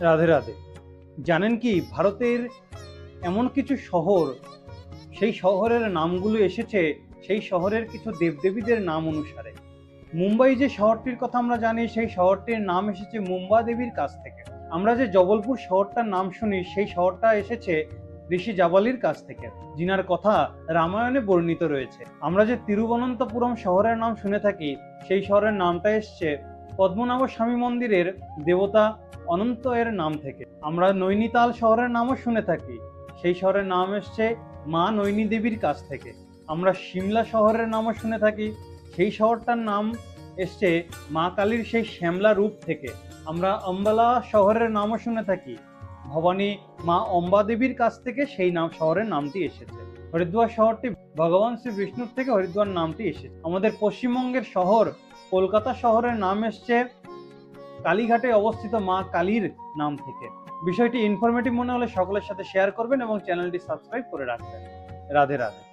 রাধে রাধে। জানেন কি, ভারতের এমন কিছু শহর, সেই শহরের নামগুলো এসেছে, সেই শহরের কিছু দেবদেবীদের নাম অনুসারে। মুম্বাই যে শহরটির কথা আমরা জানি, সেই শহরটির নাম এসেছে মুম্বা দেবীর কাছ থেকে। আমরা যে জবলপুর শহরটার নাম শুনি, সেই শহরটা এসেছে ঋষি জাবালির কাছ থেকে, যিনার কথা রামায়ণে বর্ণিত রয়েছে। আমরা যে তিরুবনন্তপুরম শহরের নাম শুনে থাকি, সেই শহরের নামটা এসছে পদ্মনাভ স্বামী মন্দিরের দেবতা অনন্ত এর নাম থেকে। আমরা নৈনিতাল শহরের নামও শুনে থাকি। সেই শহরের নাম এসছে মা নৈনী দেবীর কাছ থেকে। আমরা সিমলা শহরের নামও শুনে থাকি। সেই শহরটার নাম এসছে মা কালীর সেই শ্যামলা রূপ থেকে। আমরা অম্বালা শহরের নামও শুনে থাকি। ভবানী মা অম্বা দেবীর কাছ থেকে সেই নাম, শহরের নামটি এসেছে। হরিদ্বার শহরটি ভগবান শ্রী বিষ্ণুর থেকে হরিদ্বার নামটি এসেছে। আমাদের পশ্চিমবঙ্গের শহর কলকাতা শহরের নাম এসছে কালীঘাটে অবস্থিত মা কালীর নাম থেকে। বিষয়টি ইনফরমেটিভ মনে হলে সকলের সাথে শেয়ার করবেন এবং চ্যানেলটি সাবস্ক্রাইব করে রাখবেন। রাধে রাধে।